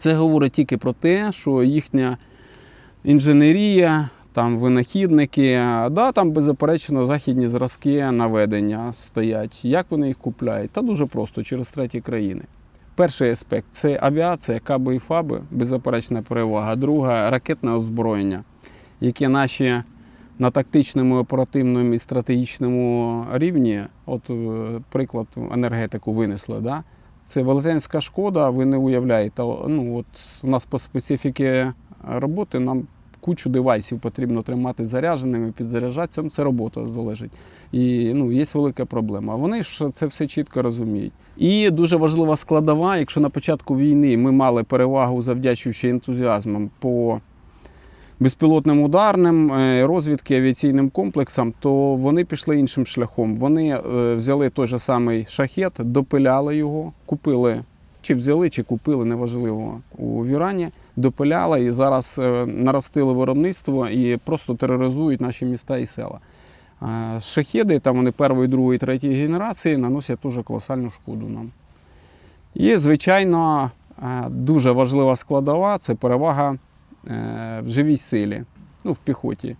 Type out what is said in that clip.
Це говорить тільки про те, що їхня інженерія, там винахідники, да, там беззаперечно західні зразки наведення стоять. Як вони їх купляють? Та дуже просто через треті країни. Перший аспект це авіація, каби і фаби, беззаперечна перевага. Друга ракетне озброєння, яке наші на тактичному, оперативному і стратегічному рівні, от е, приклад енергетику винесли. Да? Це велетенська шкода, ви не уявляєте. Ну, от у нас по специфіки роботи нам кучу девайсів потрібно тримати зарядженими, підзаряджатися. Це робота залежить. І ну, є велика проблема. Вони ж це все чітко розуміють. І дуже важлива складова, якщо на початку війни ми мали перевагу, завдячуючи ентузіазмом по безпілотним ударним, е, розвідки авіаційним комплексам, то вони пішли іншим шляхом. Вони е, взяли той же самий шахет, допиляли його, купили, чи взяли, чи купили, неважливо, у Вірані, допиляли і зараз е, наростили виробництво і просто тероризують наші міста і села. Шахеди, там вони першої, другої, третьої генерації, наносять дуже колосальну шкоду нам. І, звичайно, дуже важлива складова це перевага в живій силі, ну, в піхоті.